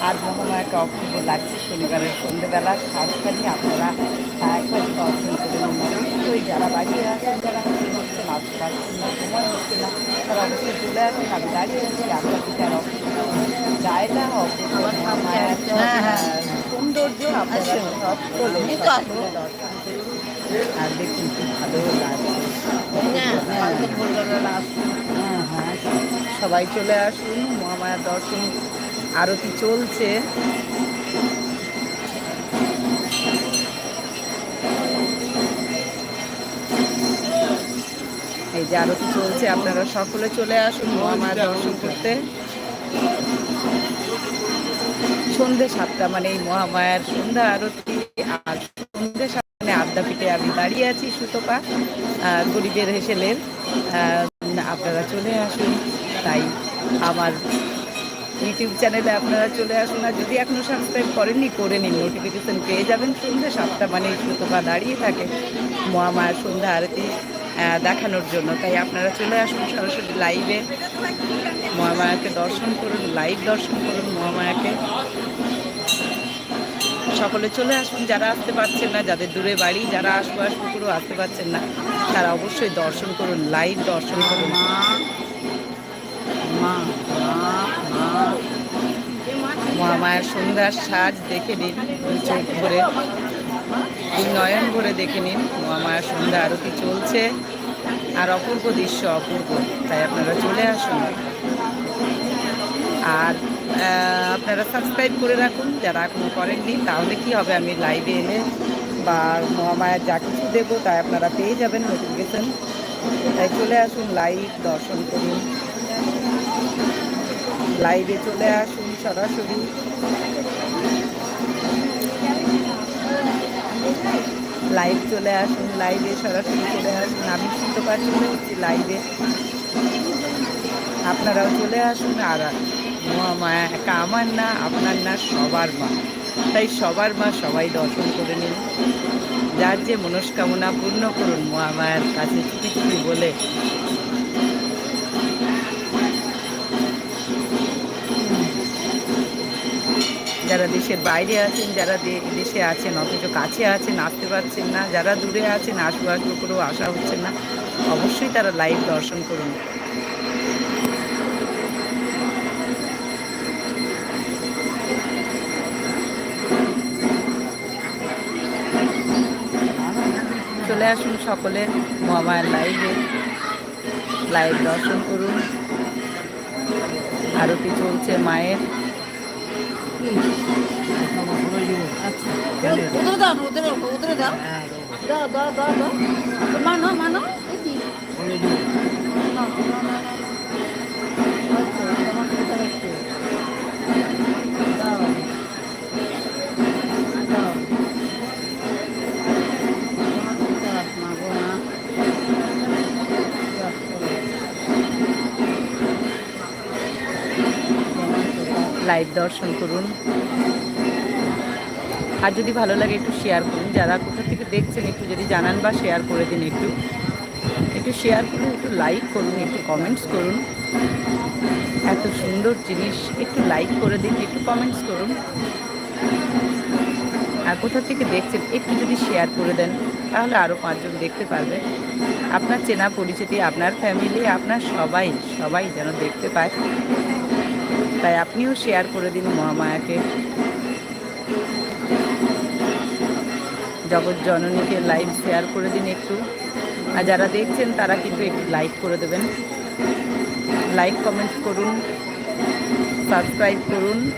আর মহামায়াকে অপূর্ব লাগছে শনিবারের সন্ধ্যেবেলা সাজখালি আপনারা একবার দর্শন করে অবশ্যই যারা বাড়িয়ে আছেন যারা আসতে না সময় হচ্ছে না। তারা অবশ্যই চলে আসেন। আমি দাঁড়িয়ে আছি আর অপূর্ব জায়গা অপূর্ব হ্যাঁ, হ্যাঁ। সৌন্দর্য আপনারা। সব চলে আর দেখুন কি ভালো লাগছে। হ্যাঁ হ্যাঁ। হ্যাঁ সবাই চলে আসুন মহামায়ার দর্শন আরতি চলছে। এই যে আরতি চলছে, আপনারা সকলে চলে আসুন মহামায়ার দর্শন করতে। সন্ধে সাতটা মানে এই মহামায়ার সন্ধ্যা আরতি, আর সন্ধে সাতটা মানে আদ্যাপীঠে আমি দাঁড়িয়ে আছি সুতপা গরিবের হেসেলের। আপনারা চলে আসুন। তাই আমার ইউটিউব চ্যানেলে আপনারা চলে আসুন আর যদি এখনও সাবস্ক্রাইব করেননি, করে নিন। নোটিফিকেশন পেয়ে যাবেন সন্ধ্যে সাতটা মানে সুতপা দাঁড়িয়ে থাকে মহামায়ার সন্ধ্যা আরতি দেখানোর জন্য। তাই আপনারা চলে আসুন সরাসরি লাইভে মহামায়াকে দর্শন করুন লাইভ দর্শন করুন মহামায়াকে। সকলে চলে আসুন, যারা আসতে পারছেন না, যাদের দূরে বাড়ি, যারা আসব আসব করেও আসতে পারছেন না, তারা অবশ্যই দর্শন করুন লাইভ দর্শন করুন। মা মা মা। মা মহামায়ার সন্ধ্যার সাজ দেখে নিন চোখ ভরে। নয়ন ভরে দেখে নিন মহামায়ার সন্ধ্যা আরতি চলছে। আর অপূর্ব দৃশ্য, অপূর্ব। তাই আপনারা চলে আসুন। আর আপনারা সাবস্ক্রাইব করে রাখুন, যারা এখনও করেননি, তাহলে কি হবে? আমি লাইভে এলে বা মহামায়ার যা কিছু দেবো, তাই আপনারা পেয়ে যাবেন নোটিফিকেশন তাই চলে আসুন লাইভ দর্শন করুন। লাইভে চলে আসুন সরাসরি। লাইভ চলে আসুন লাইভে সরাসরি চলে আসুন। আমি শুনতে চলে এসেছি লাইভে আপনারাও চলে আসুন আর একা আমার না, আপনার না, সবার মা। তাই সবার মা সবাই দর্শন করে নিন। যার যে মনস্কামনা পূর্ণ করুন মহামায়ার কাছে বলে। যারা দেশের বাইরে আছেন, যারা দেশে আছেন, অথচ কাছে আছেন, আসতে পারছেন না, যারা দূরে আছেন আসব আসব করেও আসা হচ্ছে না, অবশ্যই তারা লাইভ দর্শন করুন। চলে আসুন সকলে মহামায়ার লাইভে। লাইভ দর্শন করুন। আরতি চলছে মায়ের। উতরে দাও না, উতরে উতরে দাও। দাও দাও দাও দাও। মানো মানো এই কি? নাও, নাও, নাও, নাও। আচ্ছা, তোমার কোথা রাখছো? দাও। দাও। তোমার কোথা রাখ, মা গো, মা। যাও, চলো। তোমার কোথা? লাইভ দর্শন করুন। আর যদি ভালো লাগে একটু শেয়ার করুন। যারা কোথা থেকে দেখছেন একটু যদি জানান বা শেয়ার করে দিন একটু। একটু শেয়ার করুন, একটু লাইক করুন, একটু কমেন্টস করুন। এত সুন্দর জিনিস, একটু লাইক করে দিন, একটু কমেন্টস করুন। আর কোথা থেকে দেখছেন একটু যদি শেয়ার করে দেন, তাহলে আরও পাঁচজন দেখতে পারবে। আপনার চেনা পরিচিতি, আপনার ফ্যামিলি আপনার সবাই সবাই যেন দেখতে পায়। তাই আপনিও শেয়ার করে দিন মহামায়াকে। জগৎ জননীকে লাইভ শেয়ার করে দিন একটু। আর যারা দেখছেন, তারা কিন্তু একটু লাইক করে দেবেন। লাইক কমেন্ট করুন। সাবস্ক্রাইব করুন।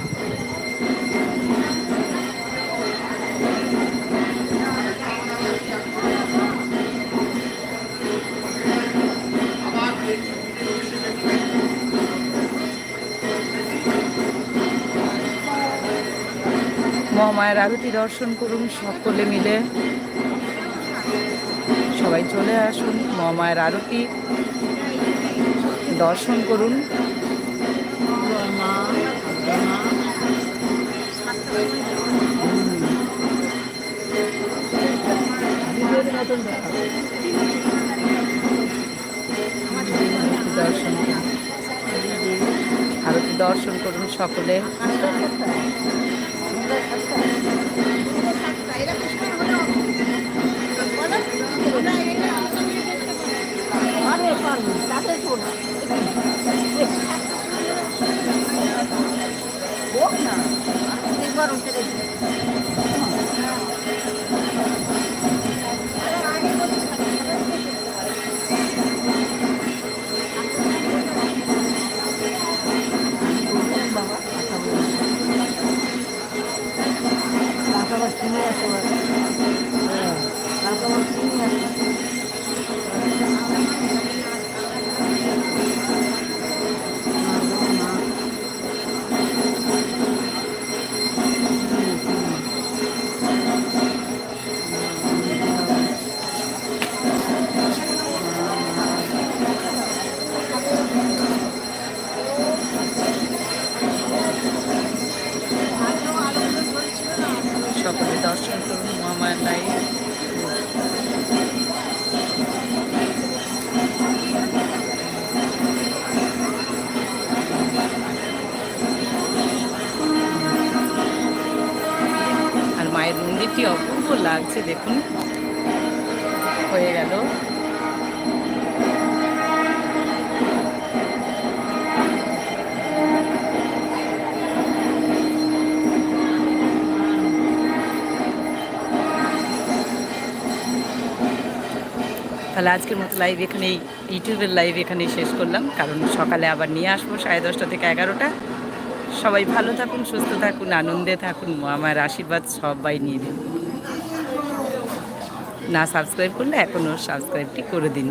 মহামায়ের আরতি দর্শন করুন সকলে মিলে। সবাই চলে আসুন মহামায়ের আরতি দর্শন করুন। দর্শন আরতি দর্শন করুন সকলে। Bok na. Ang tingwa rin sila. মায়ের মন্দিরটি অপূর্ব লাগছে দেখুন। হয়ে গেল। তাহলে আজকের মতো লাইভ এখানেই ইউটিউবের লাইভ এখানেই শেষ করলাম, কারণ সকালে আবার নিয়ে আসব সাড়ে দশটা থেকে এগারোটা। সবাই ভালো থাকুন, সুস্থ থাকুন, আনন্দে থাকুন, আমার আশীর্বাদ সবাই নিয়ে দিন না সাবস্ক্রাইব করলে এখনও সাবস্ক্রাইবটি করে দিন।